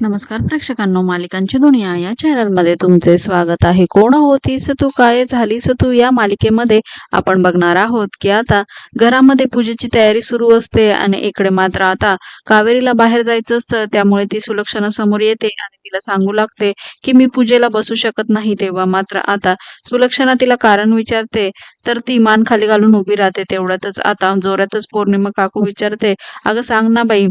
नमस्कार प्रेक्षकांनो मालिकांची दुनिया या चॅनलमध्ये तुमचे स्वागत आहे. कोण होतीस तू काय झालीस तू या मालिकेमध्ये आपण बघणार आहोत की आता घरामध्ये पूजेची तयारी सुरू असते आणि इकडे मात्र आता कावेरीला बाहेर जायचं असतं. त्यामुळे ती सुलक्षणा समोर येते आणि तिला सांगू लागते की मी पूजेला बसू शकत नाही. तेव्हा मात्र आता सुलक्षणा तिला कारण विचारते. तर ती मान खाली घालून उभी राहते. तेवढ्यातच आता जोरातच पौर्णिमा काकू विचारते अगं सांग ना बाई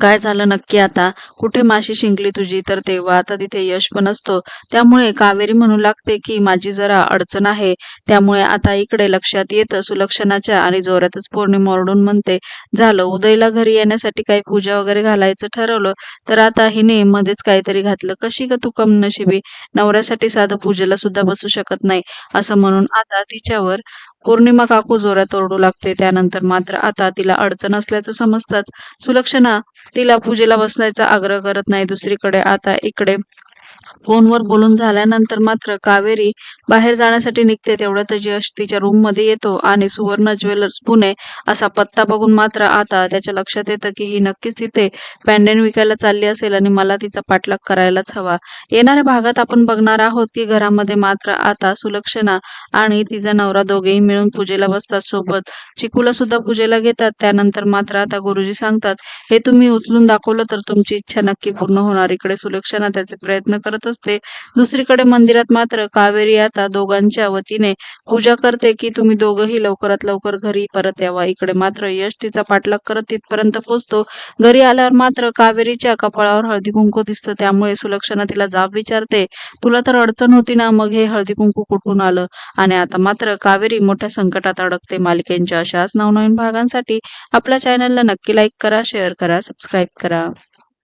काय झालं नक्की आता? कुठे माशी शिंकली तुझी? तर तेव्हा आता तिथे यश पण असतो. त्यामुळे कावेरी म्हणू लागते की माझी जरा अडचण आहे. त्यामुळे आता इकडे लक्षात येतं. सुलक्षणाच्या आणि जोरातच पौर्णिमा ओरडून म्हणते झालं उदयला घरी येण्यासाठी काही पूजा वगैरे घालायचं ठरवलं तर आता हिने मध्येच काहीतरी घातलं. कशी का तू कम नशिबी नवऱ्यासाठी साधं पूजेला सुद्धा बसू शकत नाही. असं म्हणून आता तिच्यावर पौर्णिमा काकू जोरात ओरडू लागते. त्यानंतर मात्र आता तिला अडचण असल्याचं समजताच सुलक्षणा तिला पूजेला बसण्याचा आग्रह करत नाही. दुसरीकडे आता इकडे फोनवर बोलून झाल्यानंतर मात्र कावेरी बाहेर जाण्यासाठी निघते तेवढ्यात यश तिच्या रूममध्ये येतो आणि सुवर्ण ज्वेलर्स पुणे असा पत्ता बघून मात्र आता त्याच्या लक्षात येतं की ही नक्कीच तिथे पॅन्डेन विकायला चालली असेल आणि मला तिचा पाठलाग करायलाच हवा. येणाऱ्या भागात आपण बघणार आहोत की घरामध्ये मात्र आता सुलक्षणा आणि तिचा नवरा दोघेही मिळून पूजेला बसतात सोबत. चिकूला सुद्धा पूजेला घेतात त्यानंतर मात्र आता गुरुजी सांगतात हे तुम्ही उचलून दाखवलं तर तुमची इच्छा नक्की पूर्ण होणार. इकडे सुलक्षणा त्याचे प्रयत्न करत करत असते. दुसरीकडे मंदिरात मात्र कावेरी आता दोघांच्या वतीने पूजा करते की तुम्ही दोघंही लवकरात लवकर घरी परत यावा. इकडे मात्र यश तिचा पाठलाग करत तिथपर्यंत पोहोचतो. घरी आल्यावर मात्र कावेरीच्या कपाळावर हळदी कुंकू दिसतं. त्यामुळे सुलक्षणा तिला जाब विचारते तुला तर अडचण होती ना मग हे हळदी कुंकू कुठून आलं? आणि आता मात्र कावेरी मोठ्या संकटात अडकते. मालिकेंच्या अशाच नवनवीन भागांसाठी आपल्या चॅनलला नक्की लाईक करा शेअर करा सबस्क्राईब करा.